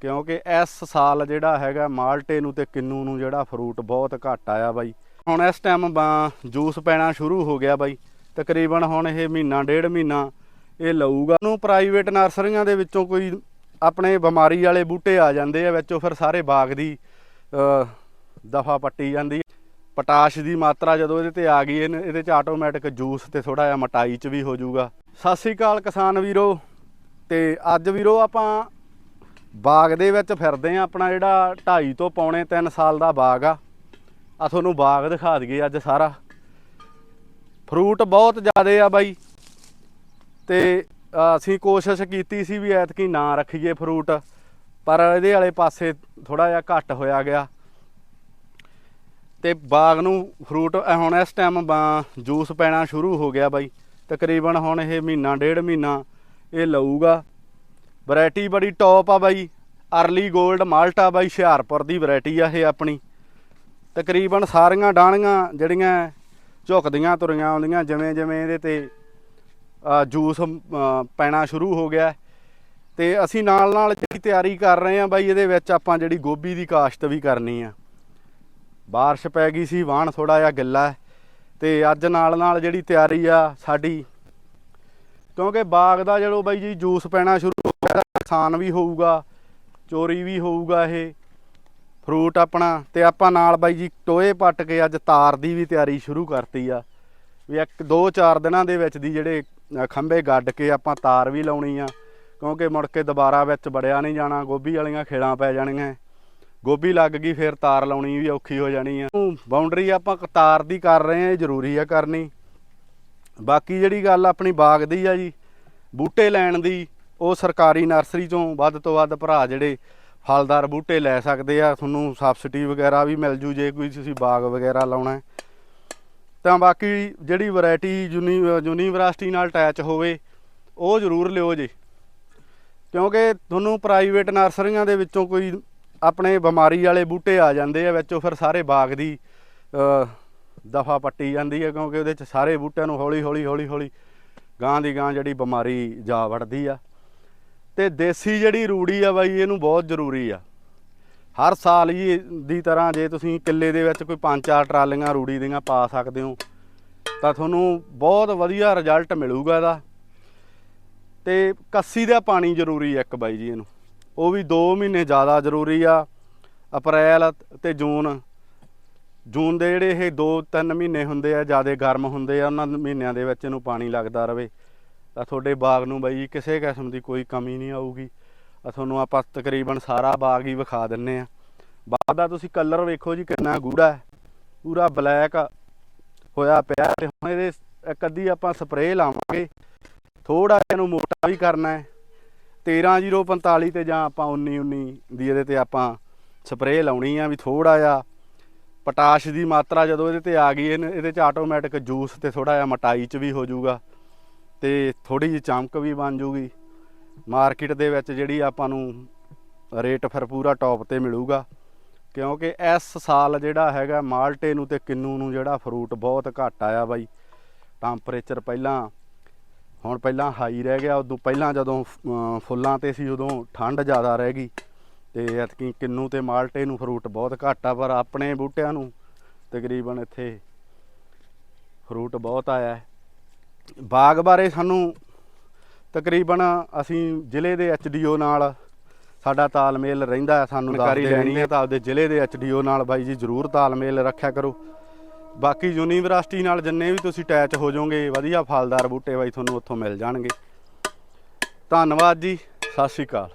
ਕਿਉਂਕਿ ਇਸ ਸਾਲ ਜਿਹੜਾ ਹੈਗਾ ਮਾਲਟੇ ਨੂੰ ਤੇ ਕਿੰਨੂ ਨੂੰ ਜਿਹੜਾ ਫਰੂਟ ਬਹੁਤ ਘੱਟ ਆਇਆ ਬਾਈ। ਹੁਣ ਇਸ ਟਾਈਮ ਜੂਸ ਪੈਣਾ ਸ਼ੁਰੂ ਹੋ ਗਿਆ ਬਾਈ। ਤਕਰੀਬਨ ਹੁਣ ਇਹ ਮਹੀਨਾ, ਡੇਢ ਮਹੀਨਾ ਇਹ ਲਊਗਾ। ਨੂੰ ਪ੍ਰਾਈਵੇਟ ਨਰਸਰੀਆਂ ਦੇ ਵਿੱਚੋਂ ਕੋਈ ਆਪਣੇ ਬਿਮਾਰੀ ਵਾਲੇ ਬੂਟੇ ਆ ਜਾਂਦੇ ਆ, ਵਿੱਚੋਂ ਫਿਰ ਸਾਰੇ ਬਾਗ ਦੀ ਦਫਾ ਪੱਟੀ ਜਾਂਦੀ ਪੋਟਾਸ਼ ਦੀ ਮਾਤਰਾ ਜਦੋਂ ਇਹਦੇ ਤੇ ਆ ਗਈ ਇਹਦੇ ਚ ਆਟੋਮੈਟਿਕ ਜੂਸ ਤੇ ਥੋੜਾ ਜਿਹਾ ਮਟਾਈ ਚ ਵੀ ਹੋ ਜਾਊਗਾ। ਸਤਿ ਸ੍ਰੀ ਅਕਾਲ ਕਿਸਾਨ ਵੀਰੋ। ਤੇ ਅੱਜ ਵੀਰੋ ਆਪਾਂ ਬਾਗ ਦੇ ਵਿੱਚ ਫਿਰਦੇ ਆ, ਆਪਣਾ ਜਿਹੜਾ 2.5 ਤੋਂ ਪੌਣੇ 3 ਸਾਲ ਦਾ ਬਾਗ ਆ। ਆ ਤੁਹਾਨੂੰ ਬਾਗ ਦਿਖਾ ਦਈਏ ਅੱਜ ਸਾਰਾ। ਫਰੂਟ ਬਹੁਤ ਜ਼ਿਆਦੇ ਆ ਬਾਈ। ਤੇ ਅਸੀਂ ਕੋਸ਼ਿਸ਼ ਕੀਤੀ ਸੀ ਵੀ ਐਤਕੀ ਨਾ ਰੱਖੀਏ ਫਰੂਟ, ਪਰ ਇਹਦੇ ਵਾਲੇ ਪਾਸੇ ਥੋੜਾ ਜਿਹਾ ਘੱਟ ਹੋਇਆ ਗਿਆ। ਤੇ ਬਾਗ ਨੂੰ ਫਰੂਟ ਹੁਣ ਇਸ ਟਾਈਮ ਜੂਸ ਪੈਣਾ ਸ਼ੁਰੂ ਹੋ ਗਿਆ ਬਾਈ। ਤਕਰੀਬਨ ਹੁਣ ਇਹ ਮਹੀਨਾ, ਡੇਢ ਮਹੀਨਾ ਇਹ ਲਊਗਾ। ਵੈਰਾਈਟੀ ਬੜੀ ਟੌਪ ਆ ਬਾਈ। ਅਰਲੀ 골ਡ ਮਾਲਟਾ ਬਾਈ, ਹੁਸ਼ਿਆਰਪੁਰ ਦੀ ਵੈਰਾਈਟੀ ਆ ਇਹ ਆਪਣੀ। ਤਕਰੀਬਨ ਸਾਰੀਆਂ ਡਾਣੀਆਂ ਜਿਹੜੀਆਂ ਝੁਕਦੀਆਂ, ਤੁਰੀਆਂ ਆਉਂਦੀਆਂ ਜਿਵੇਂ ਜਿਵੇਂ ਇਹਦੇ ਤੇ ਜੂਸ ਪੈਣਾ ਸ਼ੁਰੂ ਹੋ ਗਿਆ। ਤੇ ਅਸੀਂ ਨਾਲ ਨਾਲ ਜਿਹੜੀ ਤਿਆਰੀ ਕਰ ਰਹੇ ਆ ਬਾਈ, ਇਹਦੇ ਵਿੱਚ ਆਪਾਂ ਜਿਹੜੀ ਗੋਭੀ ਦੀ ਕਾਸ਼ਤ ਵੀ ਕਰਨੀ ਆ। ਬਾਰਿਸ਼ ਪੈ ਗਈ ਸੀ, ਵਾਹਣ ਥੋੜਾ ਜਿਹਾ ਗਿੱਲਾ ਹੈ। ਤੇ ਅੱਜ ਨਾਲ ਨਾਲ ਜਿਹੜੀ ਤਿਆਰੀ ਆ ਸਾਡੀ, ਕਿਉਂਕਿ ਬਾਗ ਦਾ ਜਦੋਂ ਬਾਈ ਜੀ ਜੂਸ ਪੈਣਾ ਸ਼ੁਰੂ ਨੁਕਸਾਨ ਵੀ ਹੋਊਗਾ, ਚੋਰੀ ਵੀ ਹੋਊਗਾ ਇਹ। ਫਰੂਟ ਆਪਣਾ, ਤੇ ਆਪਾਂ ਨਾਲ ਬਾਈ ਜੀ ਟੋਏ ਪੱਟ ਕੇ ਅੱਜ ਤਾਰ ਦੀ ਵੀ ਤਿਆਰੀ ਸ਼ੁਰੂ ਕਰਤੀ ਆ। ਵੀ ਇੱਕ, ਦੋ, ਚਾਰ ਦਿਨਾਂ ਦੇ ਵਿੱਚ ਦੀ ਜਿਹੜੇ ਖੰਭੇ ਗੱਡ ਕੇ ਆਪਾਂ ਤਾਰ ਵੀ ਲਾਉਣੀ ਆ। ਕਿਉਂਕਿ ਮੁੜ ਕੇ ਦੁਬਾਰਾ ਵਿੱਚ ਵੜਿਆ ਨਹੀਂ ਜਾਣਾ, ਗੋਭੀ ਵਾਲੀਆਂ ਖੇੜਾਂ ਪੈ ਜਾਣੀਆਂ। ਗੋਭੀ ਲੱਗ ਗਈ, ਫਿਰ ਤਾਰ ਲਾਉਣੀ ਵੀ ਔਖੀ ਹੋ ਜਾਣੀ ਆ। ਬਾਉਂਡਰੀ ਆਪਾਂ ਕ- ਤਾਰ ਦੀ ਕਰ ਰਹੇ ਆ, ਇਹ ਜ਼ਰੂਰੀ ਆ ਕਰਨੀ। ਬਾਕੀ ਜਿਹੜੀ ਗੱਲ ਆਪਣੀ ਬਾਗ ਦੀ ਆ ਜੀ, ਬੂਟੇ ਲੈਣ ਦੀ ਉਹ ਸਰਕਾਰੀ ਨਰਸਰੀ ਚੋਂ ਵੱਧ ਤੋਂ ਵੱਧ ਭਰਾ ਜਿਹੜੇ ਫਲਦਾਰ ਬੂਟੇ ਲੈ ਸਕਦੇ ਆ, ਤੁਹਾਨੂੰ ਸਬਸਿਡੀ ਵਗੈਰਾ ਵੀ ਮਿਲ ਜੂ ਜੇ ਕੋਈ ਤੁਸੀਂ ਬਾਗ ਵਗੈਰਾ ਲਾਉਣਾ ਤਾਂ ਬਾਕੀ ਜਿਹੜੀ ਵੈਰਾਈਟੀ ਯੂਨੀ, ਯੂਨੀਵਰਸਿਟੀ ਨਾਲ ਅਟੈਚ ਹੋਵੇ, ਉਹ ਜ਼ਰੂਰ ਲਿਓ ਜੀ। ਕਿਉਂਕਿ ਤੁਹਾਨੂੰ ਪ੍ਰਾਈਵੇਟ ਨਰਸਰੀਆਂ ਦੇ ਵਿੱਚੋਂ ਕੋਈ ਆਪਣੇ ਬਿਮਾਰੀ ਵਾਲੇ ਬੂਟੇ ਆ ਜਾਂਦੇ ਆ, ਵਿੱਚੋਂ ਫਿਰ ਸਾਰੇ ਬਾਗ ਦੀ ਦਫਾ ਪੱਟੀ ਜਾਂਦੀ ਹੈ ਕਿਉਂਕਿ ਉਹਦੇ ਚ ਸਾਰੇ ਬੂਟਿਆਂ ਨੂੰ ਹੌਲੀ ਹੌਲੀ ਹੌਲੀ ਹੌਲੀ ਗਾਂ ਦੀ ਗਾਂ ਜਿਹੜੀ ਬਿਮਾਰੀ ਜਾ ਵੜਦੀ ਆ। ਤੇ ਦੇਸੀ ਜਿਹੜੀ ਰੂੜੀ ਆ ਬਾਈ, ਇਹਨੂੰ ਬਹੁਤ ਜ਼ਰੂਰੀ ਆ। ਹਰ ਸਾਲ ਹੀ ਦੀ ਤਰ੍ਹਾਂ ਜੇ ਤੁਸੀਂ ਕਿੱਲੇ ਦੇ ਵਿੱਚ ਕੋਈ ਪੰਜ ਚਾਰ ਟਰਾਲੀਆਂ ਰੂੜੀ ਦੀਆਂ ਪਾ ਸਕਦੇ ਹੋ, ਤਾਂ ਤੁਹਾਨੂੰ ਬਹੁਤ ਵਧੀਆ ਰਿਜ਼ਲਟ ਮਿਲੂਗਾ ਇਹਦਾ। ਤੇ ਕੱਸੀ ਦਾ ਪਾਣੀ ਜ਼ਰੂਰੀ ਆ ਇੱਕ ਬਾਈ ਜੀ ਇਹਨੂੰ। ਉਹ ਵੀ 2 ਮਹੀਨੇ ਜ਼ਿਆਦਾ ਜ਼ਰੂਰੀ ਆ, ਅਪ੍ਰੈਲ ਤੇ ਜੂਨ। ਜੂਨ ਦੇ ਜਿਹੜੇ ਇਹ 2-3 ਮਹੀਨੇ ਹੁੰਦੇ ਆ, ਜ਼ਿਆਦਾ ਗਰਮ ਹੁੰਦੇ ਆ, ਉਹਨਾਂ ਮਹੀਨਿਆਂ ਦੇ ਵਿੱਚ ਇਹਨੂੰ ਪਾਣੀ ਲੱਗਦਾ ਰਵੇ ਤਾਂ ਤੁਹਾਡੇ ਬਾਗ ਨੂੰ ਬਾਈ ਕਿਸੇ ਕਿਸਮ ਦੀ ਕੋਈ ਕਮੀ ਨਹੀਂ ਆਊਗੀ। ਤੁਹਾਨੂੰ ਆਪਾਂ ਤਕਰੀਬਨ ਸਾਰਾ ਬਾਗ ਹੀ ਵਿਖਾ ਦਿੰਨੇ ਆ। ਬਾਗ ਦਾ ਤੁਸੀਂ ਕਲਰ ਵੇਖੋ ਜੀ, ਕਿੰਨਾ ਗੂੜਾ ਹੈ। ਪੂਰਾ ਬਲੈਕ ਹੋਇਆ ਪਿਆ ਤੇ ਹੁਣ ਇਹਦੇ ਇੱਕ ਅੱਧੀ ਆਪਾਂ ਸਪਰੇਅ ਲਾਵਾਂਗੇ। ਥੋੜਾ ਇਹਨੂੰ ਮੋਟਾ ਵੀ ਕਰਨਾ ਹੈ। 13045 ਤੇ ਜਾਂ ਆਪਾਂ 1919 ਦੀ ਇਹਦੇ ਤੇ ਆਪਾਂ ਸਪਰੇਅ ਲਾਉਣੀ ਆ ਵੀ ਥੋੜਾ ਜਿਹਾ। ਪੋਟਾਸ਼ ਦੀ ਮਾਤਰਾ ਜਦੋਂ ਇਹਦੇ ਤੇ ਆ ਗਈ, ਇਹਨੇ- ਇਹਦੇ ਚ ਆਟੋਮੈਟਿਕ ਜੂਸ ਤੇ ਥੋੜਾ ਜਿਹਾ ਮਟਾਈ ਚ ਵੀ ਹੋ ਜਾਊਗਾ। ਤੇ ਥੋੜੀ ਜਿਹੀ ਚਮਕ ਵੀ ਬਣ ਜੂਗੀ। ਮਾਰਕੀਟ ਦੇ ਵਿੱਚ ਜਿਹੜੀ ਆਪਾਂ ਨੂੰ ਰੇਟ ਫਿਰ ਪੂਰਾ ਟੌਪ ਤੇ ਮਿਲੂਗਾ। ਕਿਉਂਕਿ ਇਸ ਸਾਲ ਜਿਹੜਾ ਹੈਗਾ ਮਾਲਟੇ ਨੂੰ ਤੇ ਕਿੰਨੂ ਨੂੰ ਜਿਹੜਾ ਫਰੂਟ ਬਹੁਤ ਘੱਟ ਆਇਆ ਬਾਈ। ਟੈਂਪਰੇਚਰ ਪਹਿਲਾਂ ਹੁਣ ਪਹਿਲਾਂ ਹਾਈ ਰਹਿ ਗਿਆ ਉਦੋਂ ਪਹਿਲਾਂ ਜਦੋਂ ਅਮ, ਫੁੱਲਾਂ ਤੇ ਸੀ ਉਦੋਂ ਠੰਡ ਜ਼ਿਆਦਾ ਰਹਿ ਗਈ। ਤੇ ਐਤਕੀ ਕਿੰਨੂ ਤੇ ਮਾਲਟੇ ਨੂੰ ਫਰੂਟ ਬਹੁਤ ਘੱਟ ਆ ਪਰ ਆਪਣੇ ਬੂਟਿਆਂ ਨੂੰ ਤਕਰੀਬਨ ਇੱਥੇ ਫਰੂਟ ਬਹੁਤ ਆਇਆ। ਹੈ ਬਾਗ ਬਾਰੇ ਸਾਨੂੰ ਤਕਰੀਬਨ ਅਸੀਂ ਜ਼ਿਲ੍ਹੇ ਦੇ ਐਚਡੀਓ ਨਾਲ ਸਾਡਾ ਤਾਲਮੇਲ ਰਹਿੰਦਾ ਸਾਨੂੰ ਜਾਣਕਾਰੀ ਲੈਣੀ ਹੈ। ਤਾਂ ਆਪਦੇ ਜ਼ਿਲ੍ਹੇ ਦੇ ਐਚਡੀਓ ਨਾਲ ਬਾਈ ਜੀ ਜ਼ਰੂਰ ਤਾਲਮੇਲ ਰੱਖਿਆ ਕਰੋ। ਬਾਕੀ ਯੂਨੀਵਰਸਿਟੀ ਨਾਲ ਜਿੰਨੇ ਵੀ ਤੁਸੀਂ ਅਟੈਚ ਹੋ ਜਾਓਗੇ ਵਧੀਆ ਫਲਦਾਰ ਬੂਟੇ ਬਾਈ ਤੁਹਾਨੂੰ ਉੱਥੋਂ ਮਿਲ ਜਾਣਗੇ। ਧੰਨਵਾਦ ਜੀ ਸਤਿ ਸ਼੍ਰੀ ਅਕਾਲ।